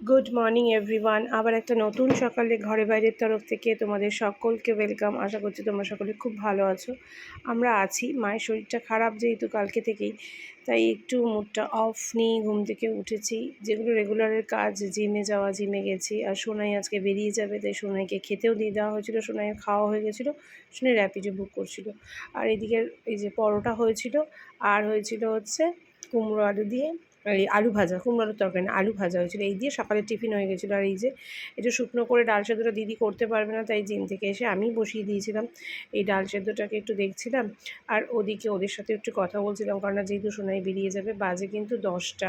Good morning everyone আবার একটা নতুন সকালে ঘরে বাইরের তরফ থেকে তোমাদের সকলকে ওয়েলকাম আশা করছি তোমরা সকলে খুব ভালো আছো। আমরা আছি। মায়ের শরীরটা খারাপ যেহেতু কালকে থেকেই, তাই একটু মুডটা অফ নিয়ে ঘুম থেকে উঠেছি। যেগুলো রেগুলারের কাজ জিমে যাওয়া জিমে গেছি। আর সোনাই আজকে বেরিয়ে যাবে, তাই সোনাইকে খেতেও দিয়ে দেওয়া হয়েছিল। সোনাইয়ের খাওয়া হয়ে গেছিল। সোনাই র্যাপিডে বুক করছিল। আর এদিকে এই যে পরোটা হয়েছিল, আর হয়েছিল হচ্ছে কুমড়ো আলু দিয়ে এই আলু ভাজা, কুমড়োর তরকারি না, আলু ভাজা হয়েছিল। এই দিয়ে সকালে টিফিন হয়ে গেছিল। আর এই যে একটু শুকনো করে ডাল সেদ্ধটা দিদি করতে পারবে না, তাই জিম থেকে এসে আমি বসিয়ে দিয়েছিলাম। এই ডাল সেদ্ধটাকে একটু দেখছিলাম। আর ওদিকে ওদের সাথে একটু কথা বলছিলাম কারণ যেহেতু সোনাই বেরিয়ে যাবে, বাজে কিন্তু দশটা।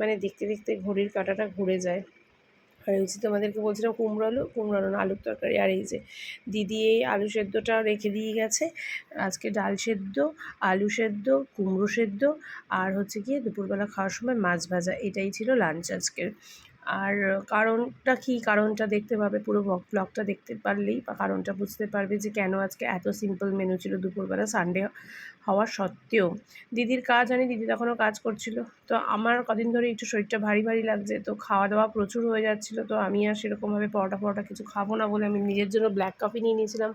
মানে দেখতে দেখতে ঘড়ির কাঁটাটা ঘুরে যায়। আর এই যে তোমাদেরকে বলছিলাম কুমড়ো আলু কুমড়ো আলু আলুর তরকারি। আর এই যে দিদি এই আলু সেদ্ধটা রেখে দিয়ে গেছে। আজকে ডাল সেদ্ধ, আলু সেদ্ধ, কুমড়ো সেদ্ধ, আর হচ্ছে গিয়ে দুপুরবেলা খাওয়ার সময় মাছ ভাজা। এটাই ছিল লাঞ্চ আজকের। আর কারণটা কি? কারণটা দেখতে পাবে পুরো ব্লগটা দেখতে পারলেই বা কারণটা বুঝতে পারবে যে কেন আজকে এত সিম্পল মেনু ছিল দুপুরবেলা সানডে হওয়া সত্ত্বেও। দিদির কাজ আনি দিদি তখনও কাজ করছিল। তো আমার কদিন ধরে একটু শরীরটা ভারী ভারী লাগছে, তো খাওয়া দাওয়া প্রচুর হয়ে যাচ্ছিল, তো আমি আর সেরকমভাবে পরোটা পরোটা কিছু খাব না বলে আমি নিজের জন্য ব্ল্যাক কফি নিয়ে নিয়েছিলাম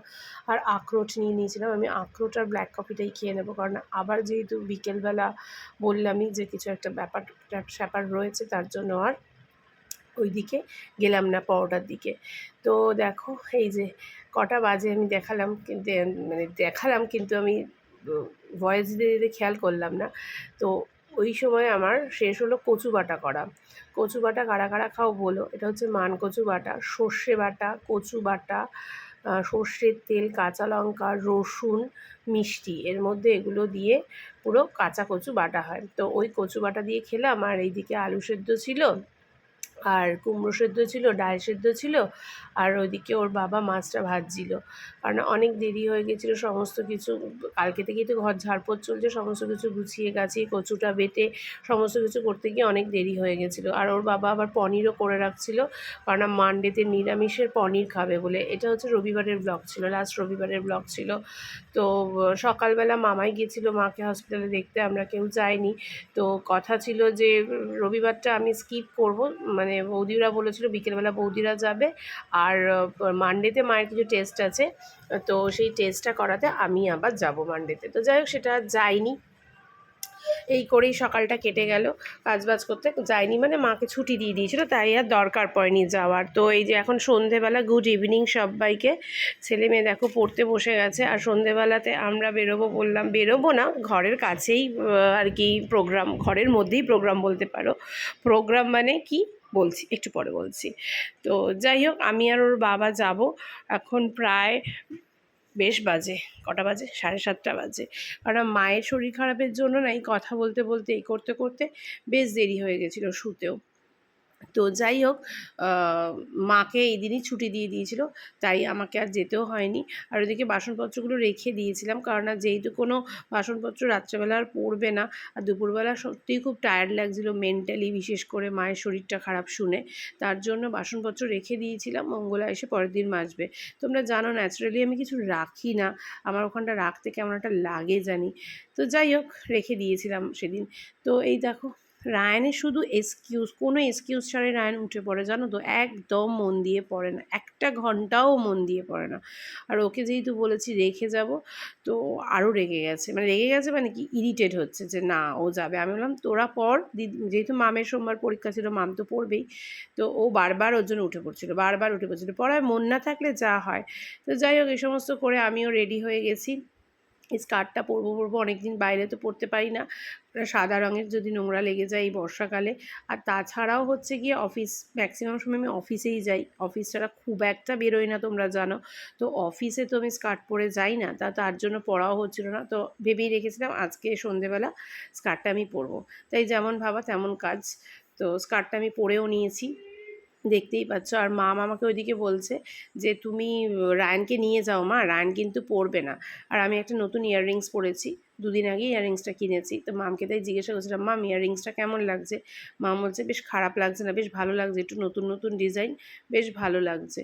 আর আখরোট নিয়ে নিয়েছিলাম। আমি আখরোট আর ব্ল্যাক কফিটাই খেয়ে নেব, কারণ আবার যেহেতু বিকেলবেলা বললামই যে কিছু একটা ব্যাপার স্যাপার রয়েছে, তার জন্য আর ওই দিকে গেলাম না পরোটার দিকে। তো দেখো, এই যে কটা বাজে আমি দেখালাম, কিন্তু মানে দেখালাম, কিন্তু আমি ভয়েস দিতে দিতে খেয়াল করলাম না। তো ওই সময় আমার শেষ হলো কচু বাটা করা। কচু বাটা কারা কারা খাও বলো। এটা হচ্ছে মান কচু বাটা, সর্ষে বাটা, কচু বাটা সর্ষের তেল, কাঁচা লঙ্কা, রসুন, মিষ্টি। এর মধ্যে এগুলো দিয়ে পুরো কাঁচা কচু বাটা হয়। তো ওই কচু বাটা দিয়ে খেলাম, আর এইদিকে আলু সেদ্ধ ছিল। আর কুমড়ো সেদ্ধ ছিল, ডাল সেদ্ধ ছিল, আর ওইদিকে ওর বাবা মাছটা ভাজছিল। কারণ অনেক দেরি হয়ে গেছিল সমস্ত কিছু, কালকে থেকেই তো ঘর ঝাড়পোছ চলছে, সমস্ত কিছু গুছিয়ে গাছিয়ে, কচুটা বেটে সমস্ত কিছু করতে গিয়ে অনেক দেরি হয়ে গেছিল। আর ওর বাবা আবার পনিরও করে রাখছিল, কারণ মানডেতে নিরামিষের পনির খাবে বলে। এটা হচ্ছে রবিবারের ব্লগ ছিল লাস্ট রবিবারের ব্লগ ছিল। তো, সকালবেলা মামাই গিয়েছিল মাকে হসপিটালে দেখতে, আমরা কেউ যাইনি। তো, কথা ছিল যে, রবিবারটা আমি স্কিপ করব মানে বৌদিরা বলেছিল বিকেলবেলা বৌদিরা যাবে। আর মানডেতে মায়ের কিছু টেস্ট আছে। তো সেই টেস্টটা করাতে আমি আবার যাব মানডেতে তো যাই হোক, সেটা যাইনি। এই করেই সকালটা কেটে গেল কাজবাজ করতে। যায়নি মানে মাকে ছুটি দিয়ে দিয়েছিল, তাই আর দরকার পড়েনি যাওয়ার। তো এই যে এখন সন্ধেবেলা গুড ইভিনিং সবাইকে। ছেলে মেয়ে দেখো পড়তে বসে গেছে। আর সন্ধেবেলাতে আমরা বেরোবো বললাম, বেরোবো না, ঘরের কাছেই আর কি প্রোগ্রাম ঘরের মধ্যেই প্রোগ্রাম বলতে পারো। প্রোগ্রাম মানে কি? বলছি, একটু পরে বলছি। তো যাই হোক, আমি আর ওর বাবা যাব এখন প্রায় বেশ বাজে, কটা বাজে? সাড়ে সাতটা বাজে। কারণ মায়ের শরীর খারাপের জন্য না এই কথা বলতে বলতে, এই করতে করতে বেশ দেরি হয়ে গেছিল শুতেও। তো যাই হোক মাকে এই দিনই ছুটি দিয়ে দিয়েছিল, তাই আমাকে আর যেতেও হয়নি। আর ওদিকে বাসনপত্রগুলো রেখে দিয়েছিলাম, কারণ আর যেহেতু কোনো বাসনপত্র রাত্রেবেলা আর পড়বে না, আর দুপুরবেলা সত্যিই খুব টায়ার্ড লাগছিল মেন্টালি বিশেষ করে মায়ের শরীরটা খারাপ শুনে, তার জন্য বাসনপত্র রেখে দিয়েছিলাম, মঙ্গলা এসে পরের দিন মাজবে। তোমরা জানো ন্যাচারালি আমি কিছু রাখি না, আমার ওখানটা রাখতে কেমন একটা লাগে জানি। তো যাই হোক, রেখে দিয়েছিলাম সেদিন। তো এই দেখো রায়নের শুধু এক্সকিউজ কোনো এক্সকিউজ ছাড়াই রায়ন উঠে পড়ে, জানো তো? একদম মন দিয়ে পড়ে না। একটা ঘন্টাও মন দিয়ে পড়ে না। আর ওকে যেহেতু বলেছি রেখে যাব, তো আরও রেগে গেছে। মানে রেগে গেছে মানে কি? ইরিটেট হচ্ছে যে, না, ও যাবে। আমি বললাম, তোরা পর যেহেতু মামের সোমবার পরীক্ষা ছিল, মাম তো পড়বেই। তো ও বারবার ওর জন্য উঠে পড়ছিলো, বারবার উঠে পড়ছিলো। পড়ায় মন না থাকলে যা হয়। তো যাই হোক এই সমস্ত করে আমিও রেডি হয়ে গেছি। স্কার্টটা পরবো পরবো অনেক দিন বাইরে তো পরতে পারি না। সাদা রঙের যদি নোংরা লেগে যায় এই বর্ষাকালে। আর তাছাড়াও হচ্ছে গিয়ে অফিস ম্যাক্সিমাম সময় আমি অফিসেই যাই। অফিস ছাড়া খুব একটা বেরোই না তোমরা জানো। তো অফিসে তো আমি স্কার্ট পরে যাই না, তা তার জন্য পড়াও হচ্ছিল না। তো ভেবেই রেখেছিলাম আজকে সন্ধেবেলা স্কার্টটা আমি পরবো। তাই যেমন ভাবা তেমন কাজ। তো স্কার্টটা আমি পরেও নিয়েছি। দেখতেই পাচ্ছ। আর মা আমাকে ওইদিকে বলছে যে, তুমি রায়নকে নিয়ে যাও মা, রায়ন কিন্তু পরবে না। আর আমি একটা নতুন ইয়াররিংস পরেছি। দুদিন আগে ইয়াররিংসটা কিনেছি। তো মামকে তাই জিজ্ঞাসা করছিলাম মাম ইয়াররিংসটা কেমন লাগছে? মাম বলছে, বেশ খারাপ লাগছে না, বেশ ভালো লাগছে, একটু নতুন নতুন ডিজাইন, বেশ ভালো লাগছে।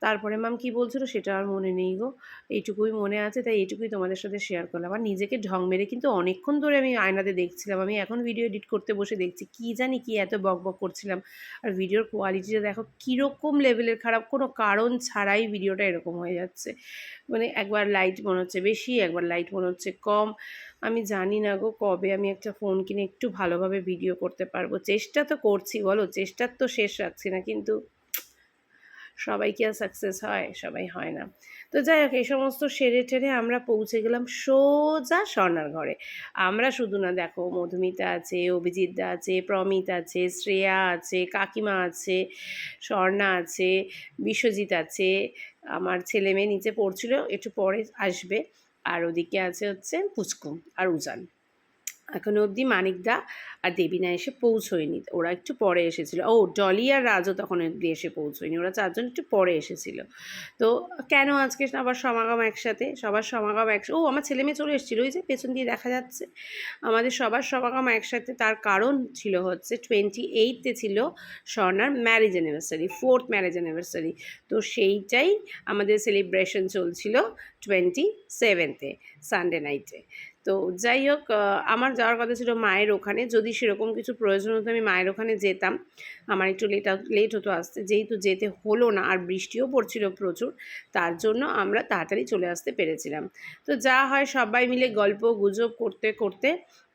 তারপরে মাম কি বলছিল সেটা আর মনে নেই গো। এইটুকুই মনে আছে, তাই এইটুকুই তোমাদের সাথে শেয়ার করলাম। আর নিজেকে ঢং মেরে কিন্তু অনেকক্ষণ ধরে আমি আয়নাতে দেখছিলাম, আমি এখন ভিডিও এডিট করতে বসে দেখছি, কি জানি কি এত বক বক করছিলাম। আর ভিডিওর কোয়ালিটিটা দেখো, কীরকম লেভেলের খারাপ, কোনো কারণ ছাড়াই ভিডিওটা এরকম হয়ে যাচ্ছে। মানে একবার লাইট মনে হচ্ছে বেশি, একবার লাইট মনে হচ্ছে কম আমি জানি না গো কবে আমি একটা ফোন কিনে একটু ভালোভাবে ভিডিও করতে পারব। চেষ্টা তো করছি, বলো? চেষ্টার তো শেষ রাখছি না, কিন্তু সবাই কি আর সাকসেস হয়? সবাই হয় না। তো যাই হোক, এই সমস্ত সেরে টেরে আমরা পৌঁছে গেলাম সোজা স্বর্ণার ঘরে। আমরা শুধু না, দেখো, মধুমিতা আছে অভিজিৎদা আছে, প্রমিত আছে, শ্রেয়া আছে, কাকিমা আছে, স্বর্ণা আছে, বিশ্বজিৎ আছে, আমার ছেলে মেয়ে নিচে পড়ছিল, একটু পরে আসবে। আর ওদিকে আছে হচ্ছে পুচকু আর উজান। এখনও অবধি মানিকদা আর দেবিনা এসে পৌঁছয়নি। ওরা একটু পরে এসেছিল। ও, ডলি আর রাজও তখন অবধি এসে পৌঁছয়নি। ওরা চারজন একটু পরে এসেছিল। তো কেন আজকে আবার সমাগম একসাথে? সবার সমাগম একসাথে ও, আমার ছেলে মেয়ে চলে এসেছিল। ওই যে পেছন দিয়ে দেখা যাচ্ছে। আমাদের সবার সমাগম একসাথে। তার কারণ ছিল হচ্ছে টোয়েন্টি এইটতে ছিল স্বর্ণার marriage anniversary fourth marriage anniversary তো সেইটাই আমাদের সেলিব্রেশন চলছিল টোয়েন্টি সেভেন্থে সানডে নাইটে তো যাই হোক আমার যাওয়ার কথা ছিল মায়ের ওখানে। যদি সেরকম কিছু প্রয়োজন হতো, আমি মায়ের ওখানে যেতাম। আমার একটু লেট লেট হতো আসতে। যেহেতু যেতে হলো না, আর বৃষ্টিও পড়ছিল প্রচুর, তার জন্য আমরা তাড়াতাড়ি চলে আসতে পেরেছিলাম। তো যা হয়, সবাই মিলে গল্প গুজব করতে করতে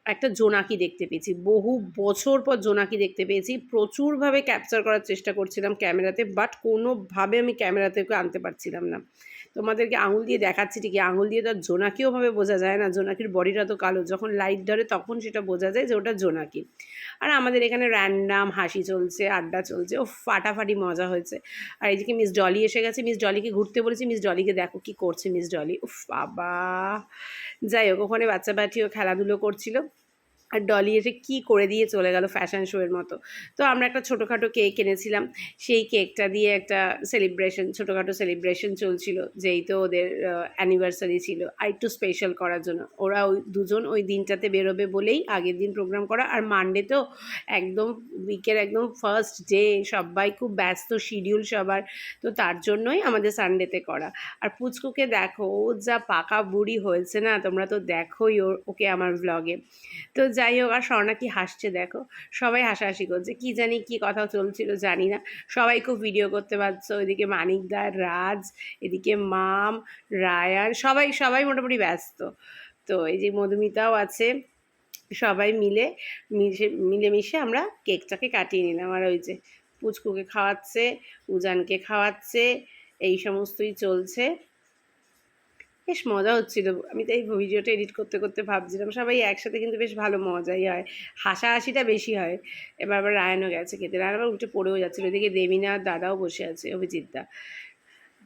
একটা জোনাকি দেখতে পেয়েছি। বহু বছর পর জোনাকি দেখতে পেয়েছি। প্রচুরভাবে ক্যাপচার করার চেষ্টা করছিলাম ক্যামেরাতে বাট কোনোভাবে আমি ক্যামেরাতে আনতে পারছিলাম না। তোমাদেরকে আঙুল দিয়ে দেখাচ্ছি ঠিকই। আঙুল দিয়ে তো আর জোনাকিওভাবে বোঝা যায় না। জোনাকির বডিটা তো কালো। যখন লাইট ধরে তখন সেটা বোঝা যায় যে ওটা জোনাকি আর আমাদের এখানে র্যান্ডাম হাসি চলছে, আড্ডা চলছে। ও ফাটাফাটি মজা হয়েছে। আর এইদিকে মিস ডলি এসে গেছে। মিস ডলিকে ঘুরতে বলেছি। মিস ডলিকে দেখো কি করছে মিস ডলি উফ, বাবা। যাই হোক, ওখানে বাচ্চা বাটিও খেলাধুলো করছিল। আর ডলি এসে কী করে দিয়ে চলে গেল ফ্যাশন শোয়ের মতো। তো আমরা একটা ছোটোখাটো কেক এনেছিলাম। সেই কেকটা দিয়ে একটা সেলিব্রেশন ছোটোখাটো সেলিব্রেশন চলছিল, যেই তো ওদের অ্যানিভার্সারি ছিল। আর একটু স্পেশাল করার জন্য। ওরা ওই দুজন ওই দিনটাতে বেরোবে বলেই আগের দিন প্রোগ্রাম করা। আর মানডে তো একদম উইকের একদম ফার্স্ট ডে সবাই খুব ব্যস্ত শিডিউল সবার। তো তার জন্যই আমাদের সানডেতে করা। আর পুচকুকে দেখো, ও যা পাকা বুড়ি হয়েছে না, তোমরা তো দেখোই ওর, ওকে আমার ব্লগে তো যাই হোক, আর স্বর্ণা কি হাসছে দেখো। সবাই হাসাহাসি করছে, কি জানি কি কথা চলছিল জানি না। সবাই খুব ভিডিও করতে পারছ, ওইদিকে মানিকদার রাজ, এদিকে মাম, রায়ান, সবাই সবাই মোটামুটি ব্যস্ত। তো এই যে মধুমিতাও আছে, সবাই মিলে, মিশে, মিলেমিশে আমরা কেকটাকে কাটিয়ে নিলাম। আর ওই যে পুচকুকে খাওয়াচ্ছে, উজানকে খাওয়াচ্ছে, এই সমস্তই চলছে। বেশ মজা হচ্ছিল। আমি তাই ভিডিওটা এডিট করতে করতে ভাবছিলাম। সবাই একসাথে কিন্তু বেশ ভালো মজাই হয়। হাসাহাসিটা বেশি হয়। এবার আবার রায়নও গেছে খেতে। রায়ন আবার উঠে পড়েও যাচ্ছিল। ওদিকে দেমিনা দাদাও বসে আছে অভিজিৎদা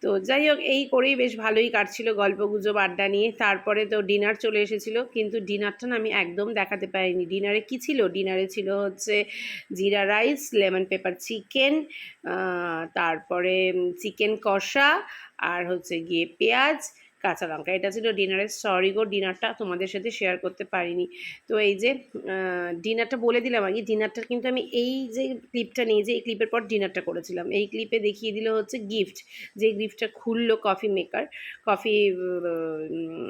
তো যাই হোক, এই করেই বেশ ভালোই কাটছিল গল্প গুজব, আড্ডা নিয়ে। তারপরে তো ডিনার চলে এসেছিল। কিন্তু ডিনারটা না আমি একদম দেখাতে পারিনি। ডিনারে কি ছিল? ডিনারে ছিল হচ্ছে jeera rice, lemon pepper chicken তারপরে চিকেন কষা আর হচ্ছে গিয়ে পেঁয়াজ কাঁচা লঙ্কা। এটা ছিল ডিনারের, সরি গো, ডিনারটা তোমাদের সাথে শেয়ার করতে পারিনি। তো এই যে ডিনারটা বলে দিলাম আগে ডিনারটা কিন্তু আমি এই যে ক্লিপটা নিয়ে যে, এই ক্লিপের পর ডিনারটা করেছিলাম। এই ক্লিপে দেখিয়ে দিল হচ্ছে গিফট যে গিফটটা খুললো কফি মেকার কফি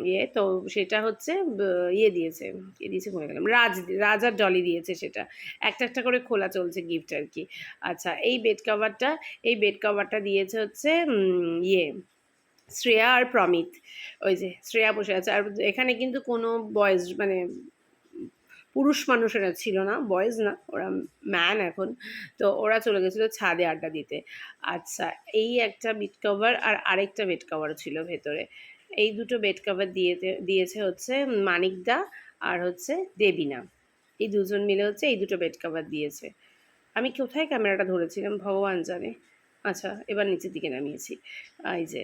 ইয়ে তো সেটা হচ্ছে ইয়ে দিয়েছে, কে দিয়েছে বলে গেলাম, রাজ, রাজার ডলি দিয়েছে সেটা। একটা একটা করে খোলা চলছে গিফট আর কি। আচ্ছা এই বেড কভারটা এই বেড কাভারটা দিয়েছে হচ্ছে ইয়ে শ্রেয়া আর প্রমিত, ওই যে শ্রেয়া বসে আছে। আর এখানে কিন্তু কোনো বয়েজ মানে পুরুষ মানুষেরা ছিল না বয়েজ না, ওরা ম্যান এখন। তো ওরা চলে গেছিল ছাদে আড্ডা দিতে। আচ্ছা এই একটা বেড কভার আর আরেকটা বেড কভার ছিল ভেতরে। এই দুটো বেড কভার দিয়ে দিয়েছে হচ্ছে মানিকদা আর হচ্ছে দেবিনা। এই দুজন মিলে হচ্ছে এই দুটো বেড কভার দিয়েছে। আমি কোথায় ক্যামেরাটা ধরেছিলাম? ভগবান জানে। আচ্ছা এবার নিচের দিকে নামিয়েছি। এই যে,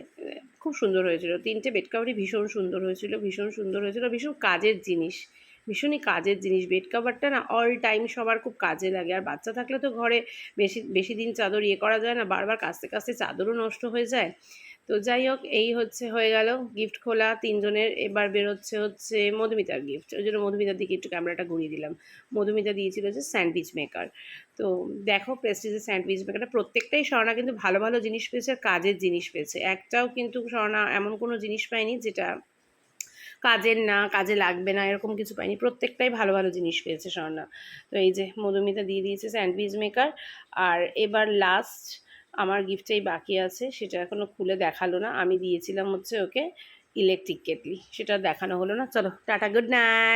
খুব সুন্দর হয়েছিল। তিনটে বেড ভীষণ সুন্দর হয়েছিল, ভীষণ সুন্দর হয়েছিল, ভীষণ কাজের জিনিস। ভীষণই কাজের জিনিস। বেড কাভারটা না অল টাইম সবার খুব কাজে লাগে। আর বাচ্চা থাকলে তো ঘরে বেশি বেশি দিন চাদর ইয়ে করা যায় না, বারবার কাচতে কাচতে চাদরও নষ্ট হয়ে যায়। তো যাই হোক, এই হচ্ছে, হয়ে গেল গিফট খোলা। তিনজনের এবার বেরোচ্ছে হচ্ছে মধুমিতার গিফট ওই জন্য মধুমিতার দিকে একটু ক্যামেরাটা ঘুরিয়ে দিলাম। মধুমিতা দিয়েছিল হচ্ছে স্যান্ডউইচ মেকার তো দেখো প্রেস্টিজের স্যান্ডউইচ মেকারটা প্রত্যেকটাই স্বর্ণা কিন্তু ভালো ভালো জিনিস পেয়েছে আর কাজের জিনিস পেয়েছে। একটাও কিন্তু স্বর্ণা এমন কোনো জিনিস পায়নি যেটা কাজের না, কাজে লাগবে না, এরকম কিছু পাইনি। প্রত্যেকটাই ভালো ভালো জিনিস পেয়েছে স্বর্ণা। তো এই যে মধুমিতা দিয়ে দিয়েছে স্যান্ডউইচ মেকার। আর এবার লাস্ট আমার গিফটটাই বাকি আছে, সেটা এখনও খুলে দেখাল না। আমি দিয়েছিলাম হচ্ছে ওকে ইলেকট্রিক কেটলি সেটা দেখানো হলো না। চলো, টাটা গুড নাইট